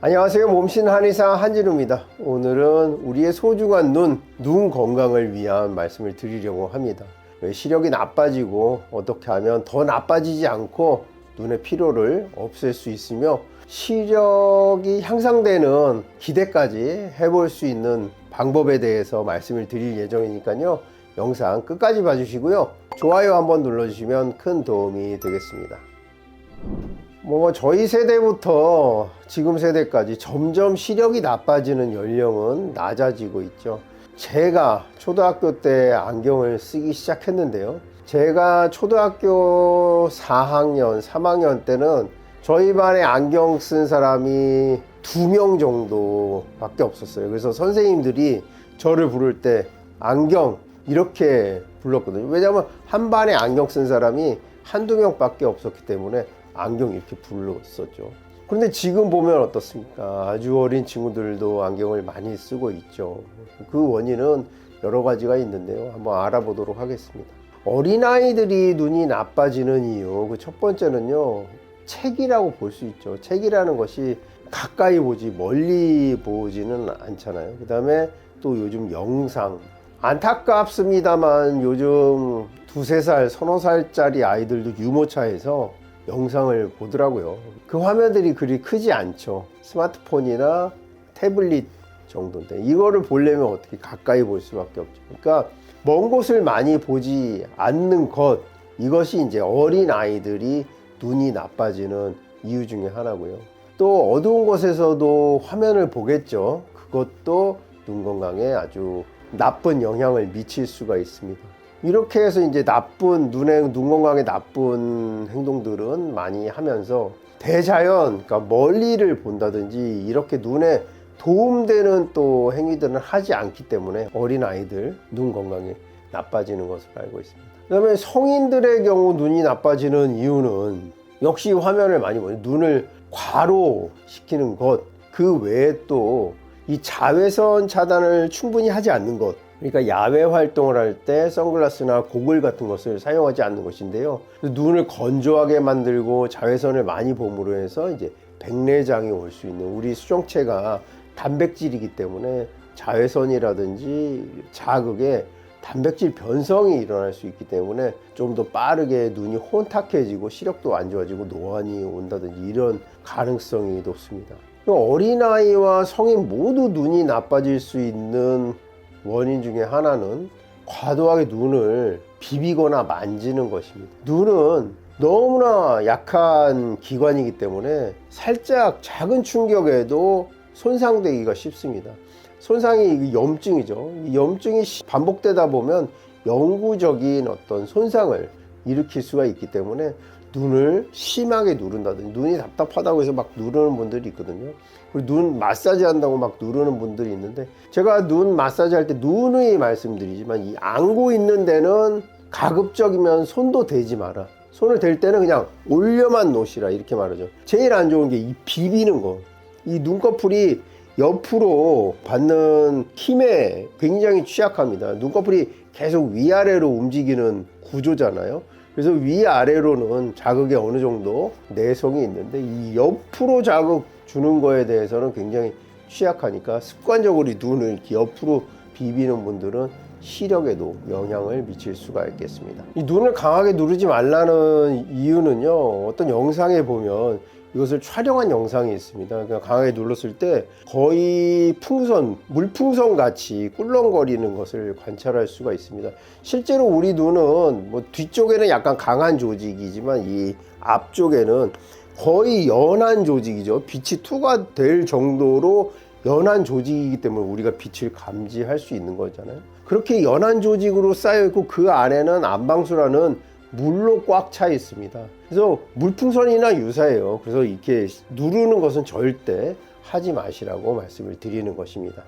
안녕하세요. 몸신 한의사 한진우입니다. 오늘은 우리의 소중한 눈, 눈 건강을 위한 말씀을 드리려고 합니다. 시력이 나빠지고 어떻게 하면 더 나빠지지 않고 눈의 피로를 없앨 수 있으며 시력이 향상되는 기대까지 해볼 수 있는 방법에 대해서 말씀을 드릴 예정이니까요. 영상 끝까지 봐주시고요. 좋아요 한번 눌러주시면 큰 도움이 되겠습니다. 뭐 저희 세대부터 지금 세대까지 점점 시력이 나빠지는 연령은 낮아지고 있죠. 제가 초등학교 때 안경을 쓰기 시작했는데요. 제가 초등학교 4학년, 3학년 때는 저희 반에 안경 쓴 사람이 두 명 정도밖에 없었어요. 그래서 선생님들이 저를 부를 때 안경 이렇게 불렀거든요. 왜냐하면 한 반에 안경 쓴 사람이 한두 명밖에 없었기 때문에 안경 이렇게 불렀었죠. 그런데 지금 보면 어떻습니까? 아주 어린 친구들도 안경을 많이 쓰고 있죠. 그 원인은 여러 가지가 있는데요. 한번 알아보도록 하겠습니다. 어린아이들이 눈이 나빠지는 이유, 그 첫 번째는요, 책이라고 볼 수 있죠. 책이라는 것이 가까이 보지, 멀리 보지는 않잖아요. 그 다음에 또 요즘 영상. 안타깝습니다만 요즘 두세 살, 서너 살짜리 아이들도 유모차에서 영상을 보더라고요. 그 화면들이 그리 크지 않죠. 스마트폰이나 태블릿 정도인데 이거를 보려면 어떻게 가까이 볼 수밖에 없죠. 그러니까 먼 곳을 많이 보지 않는 것 이것이 이제 어린 아이들이 눈이 나빠지는 이유 중에 하나고요. 또 어두운 곳에서도 화면을 보겠죠. 그것도 눈 건강에 아주 나쁜 영향을 미칠 수가 있습니다. 이렇게 해서 이제 나쁜 눈에 눈 건강에 나쁜 행동들은 많이 하면서 대자연 그러니까 멀리를 본다든지 이렇게 눈에 도움되는 또 행위들은 하지 않기 때문에 어린 아이들 눈 건강이 나빠지는 것을 알고 있습니다. 그다음에 성인들의 경우 눈이 나빠지는 이유는 역시 화면을 많이 보요 눈을 과로 시키는 것 그 외에 또 이 자외선 차단을 충분히 하지 않는 것 그러니까 야외 활동을 할 때 선글라스나 고글 같은 것을 사용하지 않는 것인데요. 눈을 건조하게 만들고 자외선을 많이 봄으로 해서 이제 백내장이 올 수 있는 우리 수정체가 단백질이기 때문에 자외선이라든지 자극에 단백질 변성이 일어날 수 있기 때문에 좀 더 빠르게 눈이 혼탁해지고 시력도 안 좋아지고 노안이 온다든지 이런 가능성이 높습니다. 어린아이와 성인 모두 눈이 나빠질 수 있는 원인 중에 하나는 과도하게 눈을 비비거나 만지는 것입니다. 눈은 너무나 약한 기관이기 때문에 살짝 작은 충격에도 손상되기가 쉽습니다. 손상이 염증이죠. 염증이 반복되다 보면 영구적인 어떤 손상을 일으킬 수가 있기 때문에 눈을 심하게 누른다든지 눈이 답답하다고 해서 막 누르는 분들이 있거든요. 그리고 눈 마사지 한다고 막 누르는 분들이 있는데 제가 눈 마사지 할때 눈의 말씀드리지만 이 안고 있는 데는 가급적이면 손도 대지 마라. 손을 댈 때는 그냥 올려만 놓으시라 이렇게 말하죠. 제일 안 좋은 게 이 비비는 거. 이 눈꺼풀이 옆으로 받는 힘에 굉장히 취약합니다. 눈꺼풀이 계속 위아래로 움직이는 구조잖아요. 그래서 위아래로는 자극이 어느 정도 내성이 있는데 이 옆으로 자극 주는 거에 대해서는 굉장히 취약하니까 습관적으로 눈을 옆으로 비비는 분들은 시력에도 영향을 미칠 수가 있겠습니다. 이 눈을 강하게 누르지 말라는 이유는요. 어떤 영상에 보면 이것을 촬영한 영상이 있습니다. 그냥 강하게 눌렀을 때 거의 풍선, 물풍선 같이 꿀렁거리는 것을 관찰할 수가 있습니다. 실제로 우리 눈은 뭐 뒤쪽에는 약간 강한 조직이지만 이 앞쪽에는 거의 연한 조직이죠. 빛이 투가 될 정도로 연한 조직이기 때문에 우리가 빛을 감지할 수 있는 거잖아요. 그렇게 연한 조직으로 쌓여 있고 그 안에는 안방수라는 물로 꽉 차 있습니다. 그래서 물풍선이나 유사해요. 그래서 이렇게 누르는 것은 절대 하지 마시라고 말씀을 드리는 것입니다.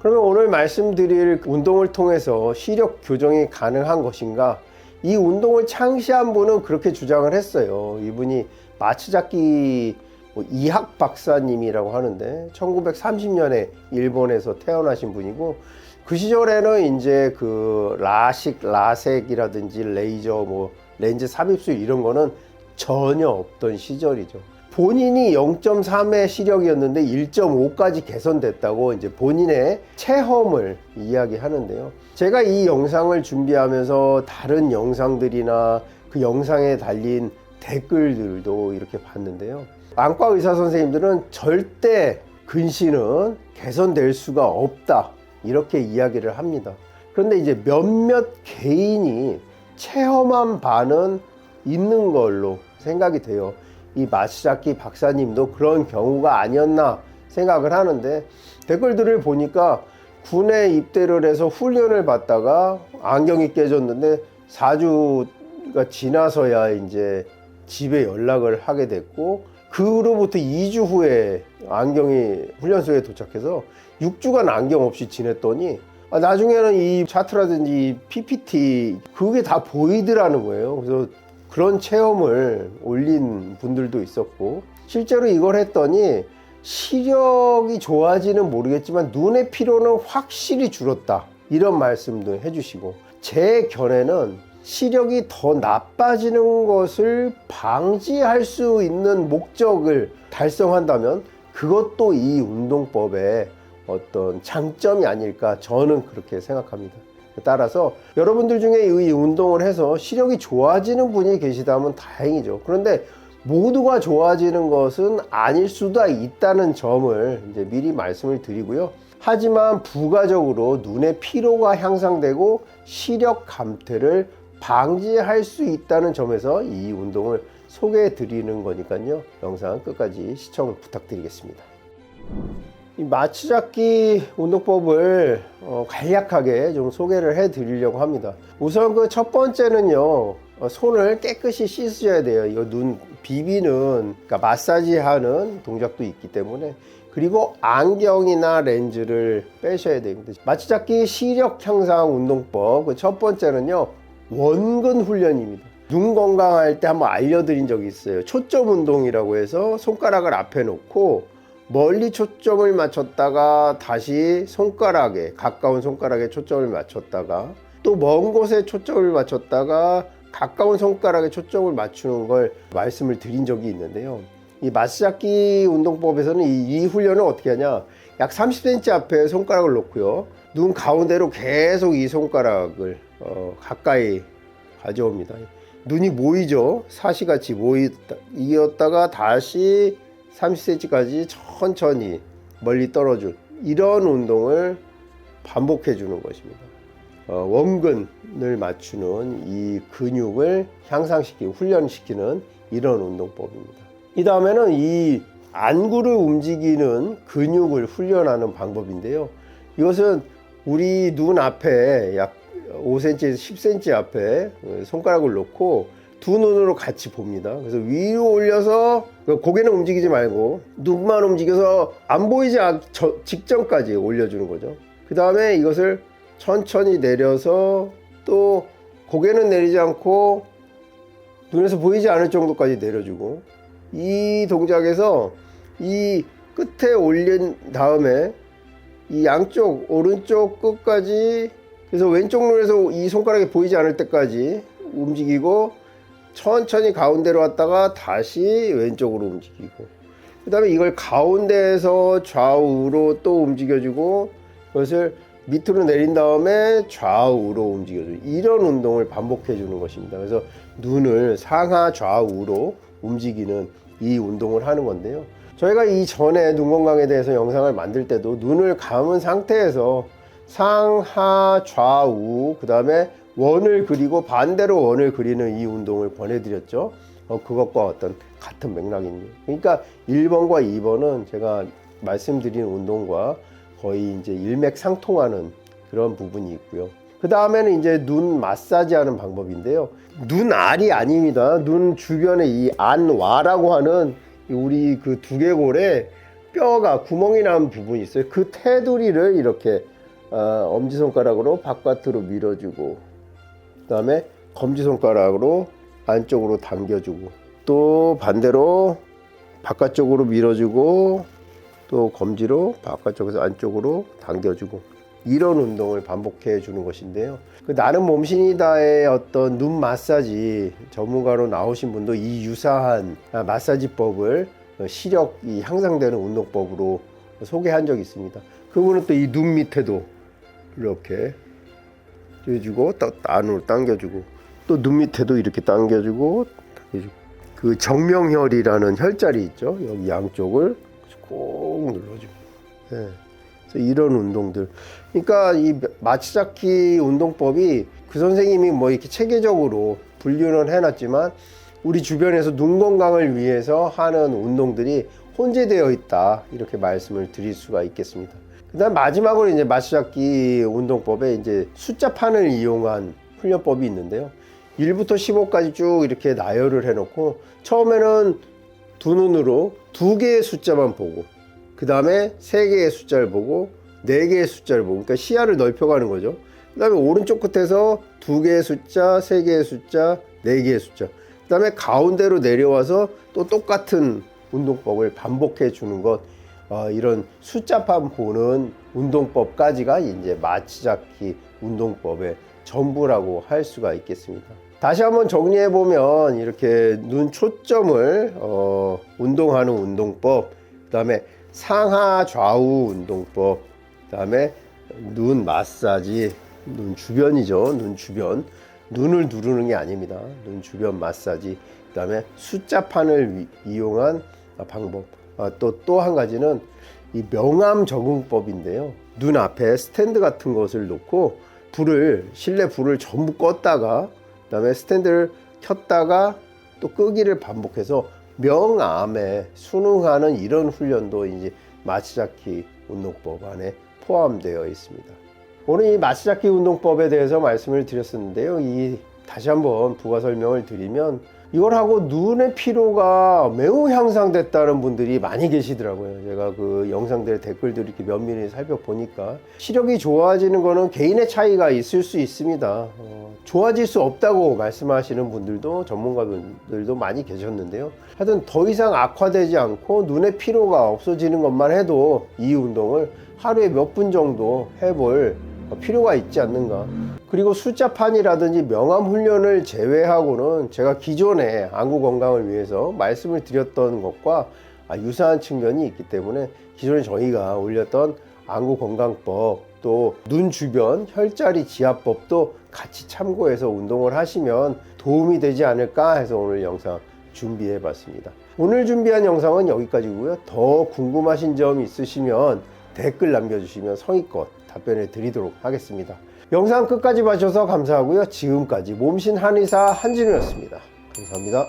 그러면 오늘 말씀드릴 운동을 통해서 시력 교정이 가능한 것인가? 이 운동을 창시한 분은 그렇게 주장을 했어요. 이분이 마츠자키 뭐 이학 박사님이라고 하는데 1930년에 일본에서 태어나신 분이고 그 시절에는 이제 그 라식, 라섹이라든지 레이저, 뭐 렌즈 삽입술 이런 거는 전혀 없던 시절이죠. 본인이 0.3의 시력이었는데 1.5까지 개선됐다고 이제 본인의 체험을 이야기하는데요. 제가 이 영상을 준비하면서 다른 영상들이나 그 영상에 달린 댓글들도 이렇게 봤는데요. 안과 의사 선생님들은 절대 근시는 개선될 수가 없다. 이렇게 이야기를 합니다. 그런데 이제 몇몇 개인이 체험한 바는 있는 걸로 생각이 돼요. 이 마시자키 박사님도 그런 경우가 아니었나 생각을 하는데 댓글들을 보니까 군에 입대를 해서 훈련을 받다가 안경이 깨졌는데 4주가 지나서야 이제 집에 연락을 하게 됐고 그로부터 2주 후에 안경이 훈련소에 도착해서 6주간 안경 없이 지냈더니 아, 나중에는 이 차트라든지 PPT 그게 다 보이더라는 거예요. 그래서 그런 체험을 올린 분들도 있었고 실제로 이걸 했더니 시력이 좋아지는 모르겠지만 눈의 피로는 확실히 줄었다 이런 말씀도 해주시고 제 견해는 시력이 더 나빠지는 것을 방지할 수 있는 목적을 달성한다면 그것도 이 운동법의 어떤 장점이 아닐까 저는 그렇게 생각합니다. 따라서 여러분들 중에 이 운동을 해서 시력이 좋아지는 분이 계시다면 다행이죠. 그런데 모두가 좋아지는 것은 아닐 수도 있다는 점을 이제 미리 말씀을 드리고요. 하지만 부가적으로 눈의 피로가 향상되고 시력 감퇴를 방지할 수 있다는 점에서 이 운동을 소개해 드리는 거니까요. 영상 끝까지 시청 부탁드리겠습니다. 이 마취잡기 운동법을 어, 간략하게 좀 소개를 해 드리려고 합니다. 우선 그 첫 번째는요, 어, 손을 깨끗이 씻으셔야 돼요. 이거 눈 비비는, 그러니까 마사지 하는 동작도 있기 때문에. 그리고 안경이나 렌즈를 빼셔야 됩니다. 마취잡기 시력 향상 운동법 그 첫 번째는요, 원근 훈련입니다. 눈 건강할 때 한번 알려드린 적이 있어요. 초점 운동이라고 해서 손가락을 앞에 놓고 멀리 초점을 맞췄다가 다시 손가락에 가까운 손가락에 초점을 맞췄다가 또 먼 곳에 초점을 맞췄다가 가까운 손가락에 초점을 맞추는 걸 말씀을 드린 적이 있는데요. 이 마스잡기 운동법에서는 이, 이 훈련을 어떻게 하냐? 약 30cm 앞에 손가락을 놓고요. 눈 가운데로 계속 이 손가락을 어, 가까이 가져옵니다. 눈이 모이죠. 사시같이 모이었다가 다시 30cm까지 천천히 멀리 떨어질 이런 운동을 반복해 주는 것입니다. 어, 원근을 맞추는 이 근육을 향상시키고 훈련시키는 이런 운동법입니다. 이 다음에는 이 안구를 움직이는 근육을 훈련하는 방법인데요. 이것은 우리 눈 앞에 약 5cm에서 10cm 앞에 손가락을 놓고 두 눈으로 같이 봅니다. 그래서 위로 올려서 고개는 움직이지 말고 눈만 움직여서 안 보이지 않 직전까지 올려주는 거죠. 그 다음에 이것을 천천히 내려서 또 고개는 내리지 않고 눈에서 보이지 않을 정도까지 내려주고 이 동작에서 이 끝에 올린 다음에 이 양쪽 오른쪽 끝까지 그래서 왼쪽 눈에서 이 손가락이 보이지 않을 때까지 움직이고 천천히 가운데로 왔다가 다시 왼쪽으로 움직이고 그 다음에 이걸 가운데에서 좌우로 또 움직여주고 그것을 밑으로 내린 다음에 좌우로 움직여주고 이런 운동을 반복해 주는 것입니다. 그래서 눈을 상하 좌우로 움직이는 이 운동을 하는 건데요. 저희가 이 전에 눈 건강에 대해서 영상을 만들 때도 눈을 감은 상태에서 상하 좌우 그 다음에 원을 그리고 반대로 원을 그리는 이 운동을 권해드렸죠. 어, 그것과 어떤 같은 맥락입니다. 그러니까 1번과 2번은 제가 말씀드린 운동과 거의 이제 일맥상통하는 그런 부분이 있고요. 그 다음에는 이제 눈 마사지 하는 방법인데요. 눈 알이 아닙니다. 눈 주변에 이 안와라고 하는 우리 그 두개골에 뼈가 구멍이 난 부분이 있어요. 그 테두리를 이렇게 어, 엄지손가락으로 바깥으로 밀어주고 그 다음에 검지손가락으로 안쪽으로 당겨주고 또 반대로 바깥쪽으로 밀어주고 또 검지로 바깥쪽에서 안쪽으로 당겨주고 이런 운동을 반복해 주는 것인데요. 그 나는 몸신이다의 어떤 눈 마사지 전문가로 나오신 분도 이 유사한 마사지법을 어, 시력이 향상되는 운동법으로 소개한 적이 있습니다. 그분은 또 이 눈 밑에도 이렇게 해주고 또 안으로 당겨주고 또 눈 밑에도 이렇게 당겨주고 그 정명혈이라는 혈자리 있죠? 여기 양쪽을 꼭 눌러주고. 예. 그래서 이런 운동들. 그러니까 이 마치자키 운동법이 그 선생님이 뭐 이렇게 체계적으로 분류는 해놨지만 우리 주변에서 눈 건강을 위해서 하는 운동들이 혼재되어 있다. 이렇게 말씀을 드릴 수가 있겠습니다. 그다음 마지막으로 이제 마치자키 운동법에 이제 숫자판을 이용한 훈련법이 있는데요. 1부터 15까지 쭉 이렇게 나열을 해놓고 처음에는 두 눈으로 두 개의 숫자만 보고 그 다음에 세 개의 숫자를 보고 네 개의 숫자를 보고 그러니까 시야를 넓혀가는 거죠. 그 다음에 오른쪽 끝에서 두 개의 숫자, 세 개의 숫자, 네 개의 숫자. 그 다음에 가운데로 내려와서 또 똑같은 운동법을 반복해 주는 것. 어, 이런 숫자판 보는 운동법까지가 이제 마치자키 운동법의 전부라고 할 수가 있겠습니다. 다시 한번 정리해 보면 이렇게 눈 초점을 어, 운동하는 운동법, 그다음에 상하 좌우 운동법, 그다음에 눈 마사지, 눈 주변이죠. 눈 주변. 눈을 누르는 게 아닙니다. 눈 주변 마사지. 그다음에 숫자판을 위- 이용한 방법. 아, 또또 한 가지는 이 명암 적응법인데요. 눈 앞에 스탠드 같은 것을 놓고 불을 실내 불을 전부 껐다가 그다음에 스탠드를 켰다가 또 끄기를 반복해서 명암에 순응하는 이런 훈련도 이제 마치자키 운동법 안에 포함되어 있습니다. 오늘 이 마치자키 운동법에 대해서 말씀을 드렸었는데요. 이 다시 한번 부가 설명을 드리면 이걸 하고 눈의 피로가 매우 향상됐다는 분들이 많이 계시더라고요. 제가 그 영상들 댓글들 이렇게 면밀히 살펴보니까 시력이 좋아지는 거는 개인의 차이가 있을 수 있습니다. 어, 좋아질 수 없다고 말씀하시는 분들도 전문가분들도 많이 계셨는데요. 하여튼 더 이상 악화되지 않고 눈의 피로가 없어지는 것만 해도 이 운동을 하루에 몇 분 정도 해볼 필요가 있지 않는가. 그리고 숫자판이라든지 명암 훈련을 제외하고는 제가 기존에 안구 건강을 위해서 말씀을 드렸던 것과 아, 유사한 측면이 있기 때문에 기존에 저희가 올렸던 안구 건강법 또 눈 주변 혈자리 지압법도 같이 참고해서 운동을 하시면 도움이 되지 않을까 해서 오늘 영상 준비해 봤습니다. 오늘 준비한 영상은 여기까지고요. 더 궁금하신 점 있으시면 댓글 남겨주시면 성의껏 답변해 드리도록 하겠습니다. 영상 끝까지 봐주셔서 감사하고요. 지금까지 몸신 한의사 한진우였습니다. 감사합니다.